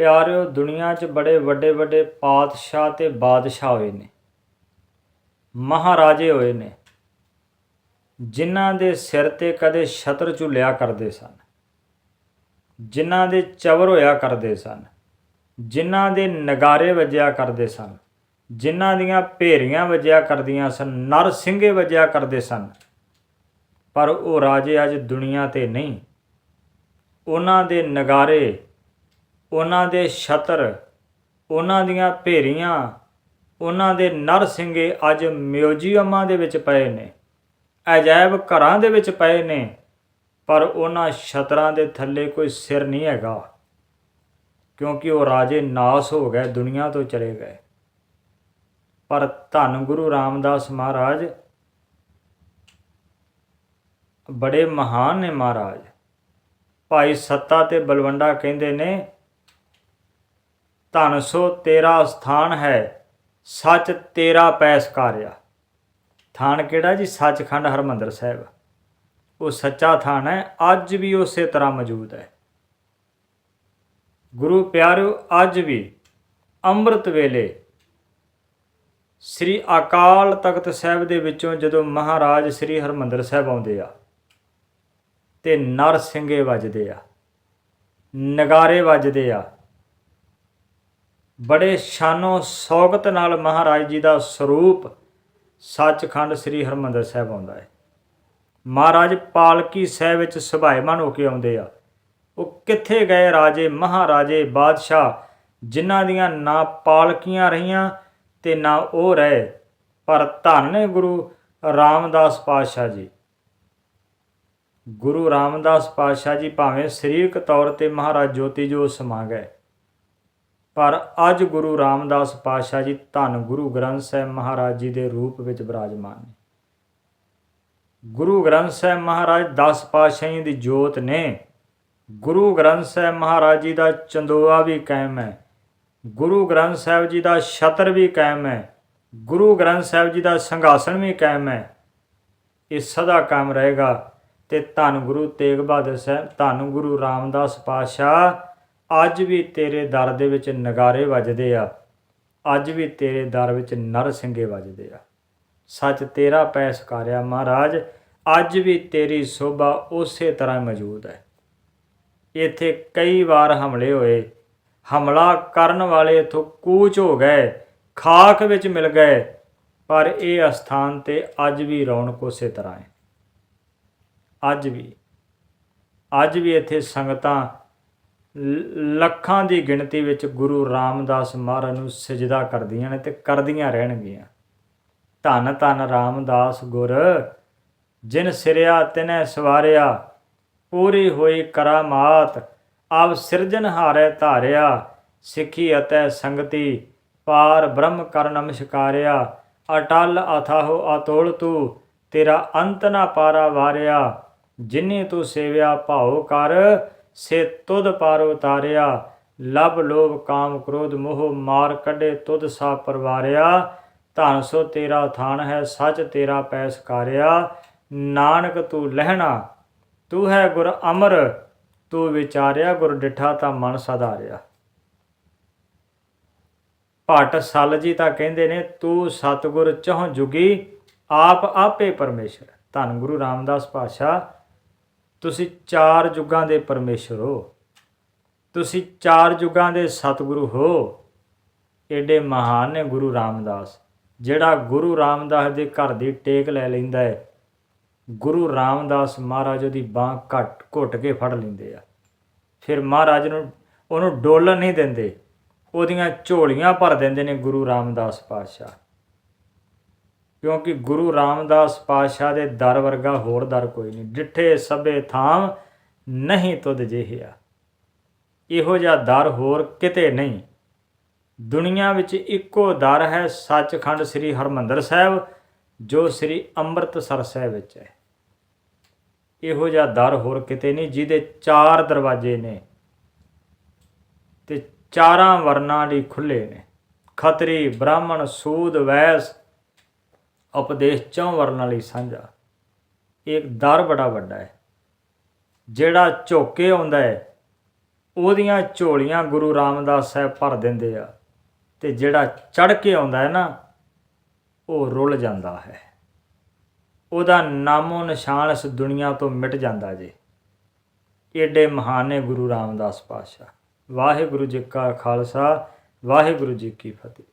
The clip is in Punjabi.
ਪਿਆਰਿਓ, ਦੁਨੀਆ 'ਚ ਬੜੇ ਵੱਡੇ ਵੱਡੇ ਪਾਤਸ਼ਾਹ ਤੇ ਬਾਦਸ਼ਾਹ ਹੋਏ ਨੇ। ਮਹਾਰਾਜੇ ਹੋਏ ਨੇ, ਜਿਨ੍ਹਾਂ ਦੇ ਸਿਰ ਤੇ ਕਦੇ ਛਤਰ ਝੁਲਿਆ ਕਰਦੇ ਸਨ, ਜਿਨ੍ਹਾਂ ਦੇ ਚਵਰ ਹੋਇਆ ਕਰਦੇ ਸਨ, ਜਿਨ੍ਹਾਂ ਦੇ ਨਗਾਰੇ ਵਜਿਆ ਕਰਦੇ ਸਨ, ਜਿਨ੍ਹਾਂ ਦੀਆਂ ਭੇਰੀਆਂ ਵਜਿਆ ਕਰਦੀਆਂ ਸਨ, ਨਰ ਸਿੰਘੇ ਵੱਜਿਆ ਕਰਦੇ ਸਨ। ਪਰ ਉਹ ਰਾਜੇ ਅੱਜ ਦੁਨੀਆ ਤੇ ਨਹੀਂ, ਉਹਨਾਂ ਦੇ ਨਗਾਰੇ ਉਹਨਾਂ ਦੇ ਛਤਰ, ਉਹਨਾਂ ਦੀਆਂ ਭੇਰੀਆਂ, ਉਹਨਾਂ ਦੇ ਨਰਸਿੰਘੇ ਅੱਜ ਮਿਊਜ਼ੀਅਮਾਂ ਦੇ ਵਿੱਚ ਪਏ ਨੇ। ਅਜਾਇਬ ਘਰਾਂ ਦੇ ਵਿੱਚ ਪਏ ਨੇ, ਪਰ ਉਹਨਾਂ ਛਤਰਾਂ ਦੇ ਥੱਲੇ ਕੋਈ ਸਿਰ ਨਹੀਂ ਹੈਗਾ, ਕਿਉਂਕਿ ਉਹ ਰਾਜੇ ਨਾਸ ਹੋ ਗਏ, ਦੁਨੀਆ ਤੋਂ ਚਲੇ ਗਏ। ਪਰ ਧੰਨ ਗੁਰੂ ਰਾਮਦਾਸ ਮਹਾਰਾਜ, ਬੜੇ ਮਹਾਨ ਨੇ ਮਹਾਰਾਜ। ਭਾਈ ਸੱਤਾ ਤੇ ਬਲਵੰਡਾ ਕਹਿੰਦੇ ਨੇ ਧਨ ਸੋ ਤੇਰਾ ਸਥਾਨ ਹੈ, ਸੱਚ ਤੇਰਾ ਪੈਸਕਾਰਿਆ ਥਾਨ ਕਿਹੜਾ ਜੀ? ਸੱਚਖੰਡ ਹਰਮੰਦਰ ਸਾਹਿਬ। ਉਹ ਸੱਚਾ ਥਾਨ ਹੈ, ਅੱਜ ਵੀ ਉਸੇ ਤਰ੍ਹਾਂ ਮੌਜੂਦ ਹੈ। ਗੁਰੂ ਪਿਆਰਿਓ, ਅੱਜ ਵੀ ਅੰਮ੍ਰਿਤ ਵੇਲੇ ਸ੍ਰੀ ਅਕਾਲ ਤਖਤ ਸਾਹਿਬ ਦੇ ਵਿੱਚੋਂ ਜਦੋਂ ਮਹਾਰਾਜ ਸ੍ਰੀ ਹਰਮੰਦਰ ਸਾਹਿਬ ਆਉਂਦੇ ਆ, ਤੇ ਨਰ ਸਿੰਘੇ ਵੱਜਦੇ ਆ, ਨਗਾਰੇ ਵੱਜਦੇ ਆ ਬੜੇ ਸ਼ਾਨੋ ਸੌਗਤ ਨਾਲ ਮਹਾਰਾਜ ਜੀ ਦਾ ਸਰੂਪ ਸੱਚਖੰਡ ਸ੍ਰੀ ਹਰਮੰਦਰ ਸਾਹਿਬ ਆਉਂਦਾ ਹੈ। ਮਹਾਰਾਜ ਪਾਲਕੀ ਸਾਹਿਬ ਵਿੱਚ ਸੁਭਾਇਮਾਨ ਹੋ ਕੇ ਆਉਂਦੇ ਆ। ਉਹ ਕਿੱਥੇ ਗਏ ਰਾਜੇ, ਮਹਾਰਾਜੇ, ਬਾਦਸ਼ਾਹ, ਜਿਨ੍ਹਾਂ ਦੀਆਂ ਨਾ ਪਾਲਕੀਆਂ ਰਹੀਆਂ ਤੇ ਨਾ ਉਹ ਰਹੇ, ਪਰ ਧੰਨ ਗੁਰੂ ਰਾਮਦਾਸ ਪਾਤਸ਼ਾਹ ਜੀ। ਗੁਰੂ ਰਾਮਦਾਸ ਪਾਤਸ਼ਾਹ ਜੀ ਭਾਵੇਂ ਸਰੀਰਕ ਤੌਰ ਤੇ ਮਹਾਰਾਜ ਜੋਤੀ ਜੋ ਸਮਾ ਗਏ ਪਰ ਅੱਜ ਗੁਰੂ ਰਾਮਦਾਸ ਪਾਤਸ਼ਾਹ ਜੀ ਧੰਨ ਗੁਰੂ ਗ੍ਰੰਥ ਸਾਹਿਬ ਮਹਾਰਾਜ ਜੀ ਦੇ ਰੂਪ ਵਿੱਚ ਬਿਰਾਜਮਾਨ ਨੇ। ਗੁਰੂ ਗ੍ਰੰਥ ਸਾਹਿਬ ਮਹਾਰਾਜ 10 ਪਾਤਸ਼ਾਹੀਆਂ ਦੀ ਜੋਤ ਨੇ। ਗੁਰੂ ਗ੍ਰੰਥ ਸਾਹਿਬ ਮਹਾਰਾਜ ਜੀ ਦਾ ਚੰਦੋਆ ਵੀ ਕਾਇਮ ਹੈ। ਗੁਰੂ ਗ੍ਰੰਥ ਸਾਹਿਬ ਜੀ ਦਾ ਛਤਰ ਵੀ ਕਾਇਮ ਹੈ। ਗੁਰੂ ਗ੍ਰੰਥ ਸਾਹਿਬ ਜੀ ਦਾ ਸੰਘਾਸਨ ਵੀ ਕਾਇਮ ਹੈ। ਇਹ ਸਦਾ ਕਾਇਮ ਰਹੇਗਾ ਤੇ ਧੰਨ ਗੁਰੂ ਤੇਗ ਬਹਾਦਰ ਸਾਹਿਬ, ਧੰਨ ਗੁਰੂ ਰਾਮਦਾਸ ਪਾਤਸ਼ਾਹ ਅੱਜ ਵੀ ਤੇਰੇ ਦਰ ਦੇ ਵਿੱਚ ਨਗਾਰੇ ਵੱਜਦੇ ਆ। ਅੱਜ ਵੀ ਤੇਰੇ ਦਰ ਵਿੱਚ ਨਰ ਸਿੰਘੇ ਵੱਜਦੇ ਆ। ਸੱਚ ਤੇਰਾ ਪੈ ਸਕਾਰਿਆ ਮਹਾਰਾਜ, ਅੱਜ ਵੀ ਤੇਰੀ ਸੋਭਾ ਉਸੇ ਤਰ੍ਹਾਂ ਮੌਜੂਦ ਹੈ। ਇੱਥੇ ਕਈ ਵਾਰ ਹਮਲੇ ਹੋਏ, ਹਮਲਾ ਕਰਨ ਵਾਲੇ ਇਥੋਂ ਕੂਚ ਹੋ ਗਏ, ਖਾਕ ਵਿੱਚ ਮਿਲ ਗਏ, ਪਰ ਇਹ ਅਸਥਾਨ ਤੇ ਅੱਜ ਵੀ ਰੌਣਕ ਉਸੇ ਤਰ੍ਹਾਂ ਹੈ। ਅੱਜ ਵੀ ਅੱਜ ਵੀ ਇੱਥੇ ਸੰਗਤਾਂ ਲੱਖਾਂ ਦੀ ਗਿਣਤੀ ਵਿੱਚ ਗੁਰੂ ਰਾਮਦਾਸ ਮਹਾਰਾਜ ਨੂੰ ਸਜਦਾ ਕਰਦੀਆਂ ਨੇ ਤੇ ਕਰਦੀਆਂ ਰਹਿਣਗੀਆਂ। ਧੰਨ ਧੰਨ ਰਾਮਦਾਸ ਗੁਰ, ਜਿਨ ਸਿਰਿਆ ਤਿਨੈ ਸਵਾਰਿਆ, ਪੂਰੀ ਹੋਈ ਕਰਾਮਾਤ, ਆਪ ਸਿਰਜਨਹਾਰੇ ਧਾਰਿਆ, ਸਿੱਖੀ ਅਤੇ ਸੰਗਤੀ, ਪਾਰ ਬ੍ਰਹਮ ਕਰ ਨਮਸਕਾਰਿਆ ਅਟਲ ਅਥਾਹੋ ਅਤੋਲ ਤੂੰ ਤੇਰਾ ਅੰਤ ਨਾ ਪਾਰਾ ਵਾਰਿਆ, ਜਿਨੇ ਤੂੰ ਸੇਵਿਆ ਭਾਉ ਕਰ ਸੇ ਤੁਧ ਪਾਰ ਉਤਾਰਿਆ ਲਬ ਲੋਭ ਕਾਮ ਕ੍ਰੋਧ ਮੋਹ ਮਾਰ ਕੱਢੇ ਤੁਧ ਸਾ ਪਰਵਾਰਿਆ। ਧਨ ਸੋ ਤੇਰਾ ਥਾਨ ਹੈ, ਸੱਚ ਤੇਰਾ ਪੈਸ ਕਾਰਿਆ। ਨਾਨਕ ਤੂੰ ਲਹਿਣਾ, ਤੂੰ ਹੈ ਗੁਰ ਅਮਰ, ਤੂੰ ਵਿਚਾਰਿਆ ਗੁਰ ਡਿਠਾ ਤਾਂ ਮਨ ਸਧਾਰਿਆ। ਭਟ ਸਲ ਜੀ ਤਾਂ ਕਹਿੰਦੇ ਨੇ, ਤੂੰ ਸਤਗੁਰ ਚਹੁ ਜੁਗੀ, ਆਪ ਆਪੇ ਪਰਮੇਸ਼ਰ। ਧੰਨ ਗੁਰੂ ਰਾਮਦਾਸ ਪਾਤਸ਼ਾਹ ਤੁਸੀਂ ਚਾਰ ਯੁੱਗਾਂ ਦੇ ਪਰਮੇਸ਼ਰ ਹੋ। ਤੁਸੀਂ ਚਾਰ ਯੁੱਗਾਂ ਦੇ ਸਤਿਗੁਰੂ ਹੋ। ਏਡੇ ਮਹਾਨ ਨੇ ਗੁਰੂ ਰਾਮਦਾਸ। ਜਿਹੜਾ ਗੁਰੂ ਰਾਮਦਾਸ ਦੇ ਘਰ ਦੀ ਟੇਕ ਲੈ ਲੈਂਦਾ ਹੈ ਗੁਰੂ ਰਾਮਦਾਸ ਮਹਾਰਾਜ ਉਹਦੀ ਬਾਹ ਘੱਟ ਘੁੱਟ ਕੇ ਫੜ ਲੈਂਦੇ ਆ। ਫਿਰ ਮਹਾਰਾਜ ਨੂੰ, ਉਹਨੂੰ ਡੋਲਣ ਨਹੀਂ ਦਿੰਦੇ। ਉਹਦੀਆਂ ਝੋਲੀਆਂ ਭਰ ਦਿੰਦੇ ਨੇ ਗੁਰੂ ਰਾਮਦਾਸ ਪਾਤਸ਼ਾਹ। ਕਿਉਂਕਿ ਗੁਰੂ ਰਾਮਦਾਸ ਪਾਤਸ਼ਾਹ ਦੇ ਦਰ ਵਰਗਾ ਹੋਰ ਦਰ ਕੋਈ ਨਹੀਂ। ਡਿੱਠੇ ਸਭੇ ਥਾਮ ਨਹੀਂ ਤੁਧ ਜਿਹਿਆ ਇਹੋ ਜਿਹਾ ਦਰ ਹੋਰ ਕਿਤੇ ਨਹੀਂ। ਦੁਨੀਆ ਵਿੱਚ ਇੱਕੋ ਦਰ ਹੈ ਸੱਚਖੰਡ ਸ੍ਰੀ ਹਰਮੰਦਰ ਸਾਹਿਬ, ਜੋ ਸ੍ਰੀ ਅੰਮ੍ਰਿਤਸਰ ਸਾਹਿਬ ਵਿੱਚ ਹੈ। ਇਹੋ ਜਿਹਾ ਦਰ ਹੋਰ ਕਿਤੇ ਨਹੀਂ, ਜਿਹਦੇ ਚਾਰ ਦਰਵਾਜ਼ੇ ਨੇ ਤੇ ਚਾਰਾਂ ਵਰਨਾਂ ਲਈ ਖੁੱਲੇ ਨੇ। ਖਤਰੀ, ਬ੍ਰਾਹਮਣ, ਸੂਦ, ਵੈਸ ਉਪਦੇਸ਼ ਚੌਂ ਵਰਨ ਲਈ ਸਾਂਝਾ। ਇੱਕ ਦਰ ਬੜਾ ਵੱਡਾ ਹੈ। ਜਿਹੜਾ ਝੋਕੇ ਆਉਂਦਾ ਹੈ, ਉਹਦੀਆਂ ਝੋਲੀਆਂ ਗੁਰੂ ਰਾਮਦਾਸ ਸਾਹਿਬ ਭਰ ਦਿੰਦੇ ਆ ਤੇ ਜਿਹੜਾ ਚੜ ਕੇ ਆਉਂਦਾ ਹੈ ਨਾ, ਉਹ ਰੁੱਲ ਜਾਂਦਾ ਹੈ। ਉਹਦਾ ਨਾਮੋ ਨਿਸ਼ਾਨ ਇਸ ਦੁਨੀਆ ਤੋਂ ਮਿਟ ਜਾਂਦਾ ਜੇ। ਏਡੇ ਮਹਾਨ ਨੇ ਗੁਰੂ ਰਾਮਦਾਸ ਪਾਤਸ਼ਾਹ। ਵਾਹਿਗੁਰੂ ਜੀ ਕਾ ਖਾਲਸਾ, ਵਾਹਿਗੁਰੂ ਜੀ ਕੀ ਫਤਿਹ।